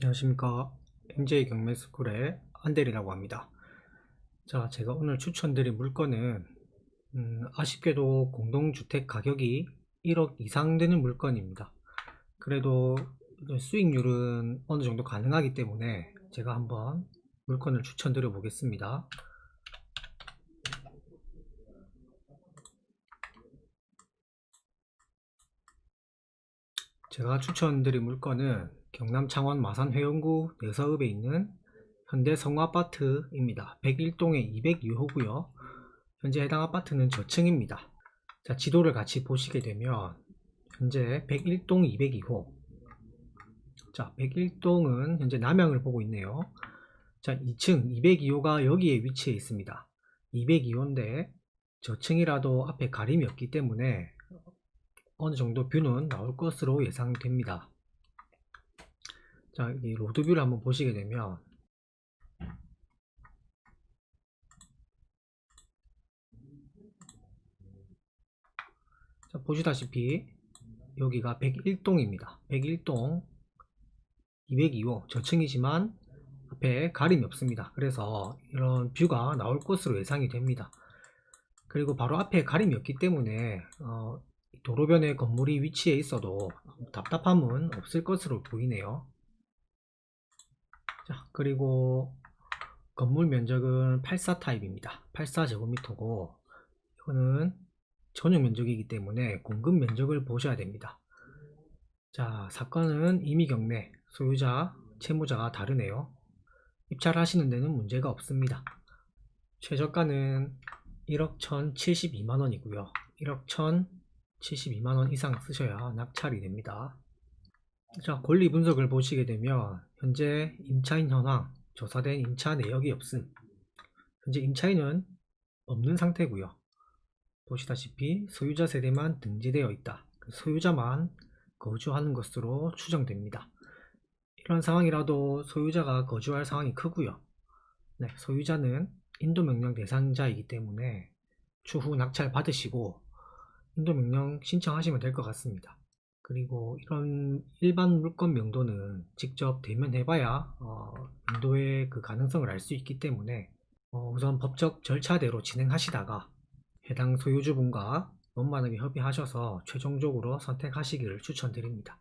안녕하십니까. MJ 경매스쿨의 안대리라고 합니다. 자 제가 오늘 추천드릴 물건은 음, 아쉽게도 공동주택 가격이 1억 이상 되는 물건입니다. 그래도 수익률은 어느 정도 가능하기 때문에 제가 한번 물건을 추천드려 보겠습니다. 제가 추천드릴 물건은 경남 창원 마산 회원구 내서읍에 있는 현대 성화아파트입니다. 101동의 202호고요. 현재 해당 아파트는 저층입니다. 자, 지도를 같이 보시게 되면 현재 101동 202호 자, 101동은 현재 남향을 보고 있네요. 자, 2층 202호가 여기에 위치해 있습니다. 202호인데 저층이라도 앞에 가림이 없기 때문에 어느 정도 뷰는 나올 것으로 예상됩니다. 자, 이 로드뷰를 한번 보시게 되면 자, 보시다시피 여기가 101동입니다. 101동 202호 저층이지만 앞에 가림이 없습니다. 그래서 이런 뷰가 나올 것으로 예상이 됩니다. 그리고 바로 앞에 가림이 없기 때문에 어, 도로변에 건물이 위치해 있어도 답답함은 없을 것으로 보이네요. 자, 그리고 건물 면적은 84 타입입니다. 84제곱미터고 이거는 전용 면적이기 때문에 공급 면적을 보셔야 됩니다. 자, 사건은 이미 경매, 소유자, 채무자가 다르네요. 입찰하시는 데는 문제가 없습니다. 최저가는 1억 1072만원이고요. 1억 1072만원 이상 쓰셔야 낙찰이 됩니다. 자, 권리 분석을 보시게 되면 현재 임차인 현황, 조사된 임차 내역이 없음. 현재 임차인은 없는 상태고요. 보시다시피 소유자 세대만 등재되어 있다. 그 소유자만 거주하는 것으로 추정됩니다. 이런 상황이라도 소유자가 거주할 상황이 크고요. 네, 소유자는 인도명령 대상자이기 때문에 추후 낙찰 받으시고 인도명령 신청하시면 될 것 같습니다. 그리고 이런 일반 물건 명도는 직접 대면해봐야 어, 명도의 그 가능성을 알 수 있기 때문에 어, 우선 법적 절차대로 진행하시다가 해당 소유주분과 원만하게 협의하셔서 최종적으로 선택하시기를 추천드립니다.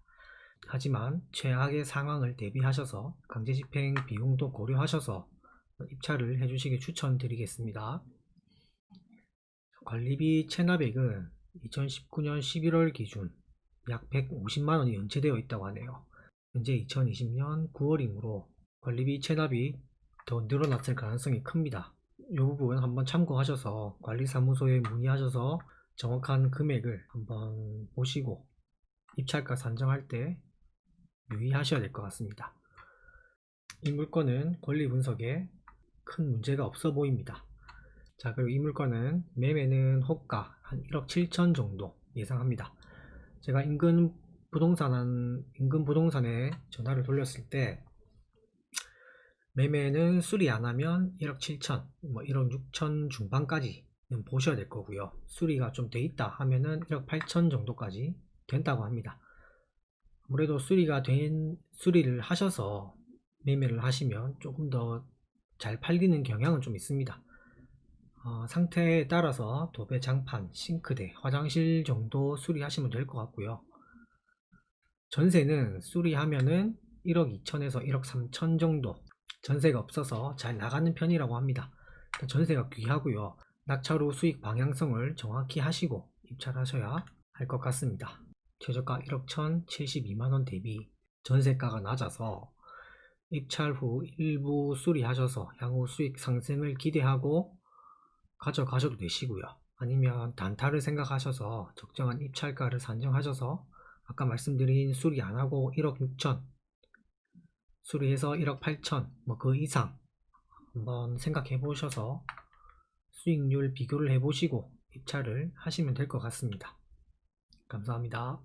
하지만 최악의 상황을 대비하셔서 강제집행 비용도 고려하셔서 입찰을 해주시기 추천드리겠습니다. 관리비 체납액은 2019년 11월 기준 약 150만 원이 연체되어 있다고 하네요. 현재 2020년 9월이므로 관리비 체납이 더 늘어났을 가능성이 큽니다. 이 부분 한번 참고하셔서 관리사무소에 문의하셔서 정확한 금액을 한번 보시고 입찰가 산정할 때 유의하셔야 될 것 같습니다. 이 물건은 권리 분석에 큰 문제가 없어 보입니다. 자 그리고 이 물건은 매매는 호가 한 1억 7천 정도 예상합니다. 제가 인근 부동산 인근 부동산에 전화를 돌렸을 때 매매는 수리 안 하면 1억 7천, 뭐 1억 6천 중반까지 보셔야 될 거고요. 수리가 좀 돼 있다 하면은 1억 8천 정도까지 된다고 합니다. 아무래도 수리가 된 수리를 하셔서 매매를 하시면 조금 더 잘 팔리는 경향은 좀 있습니다. 어, 상태에 따라서 도배 장판, 싱크대, 화장실 정도 수리하시면 될 것 같고요. 전세는 수리하면은 1억 2천에서 1억 3천 정도 전세가 없어서 잘 나가는 편이라고 합니다. 전세가 귀하고요. 낙찰 후 수익 방향성을 정확히 하시고 입찰하셔야 할 것 같습니다. 최저가 1억 1,072만원 대비 전세가가 낮아서 입찰 후 일부 수리하셔서 향후 수익 상승을 기대하고 가져가셔도 되시고요. 아니면 단타를 생각하셔서 적정한 입찰가를 산정하셔서 아까 말씀드린 수리 안하고 1억 6천 수리해서 1억 8천 뭐 그 이상 한번 생각해 보셔서 수익률 비교를 해 보시고 입찰을 하시면 될 것 같습니다. 감사합니다.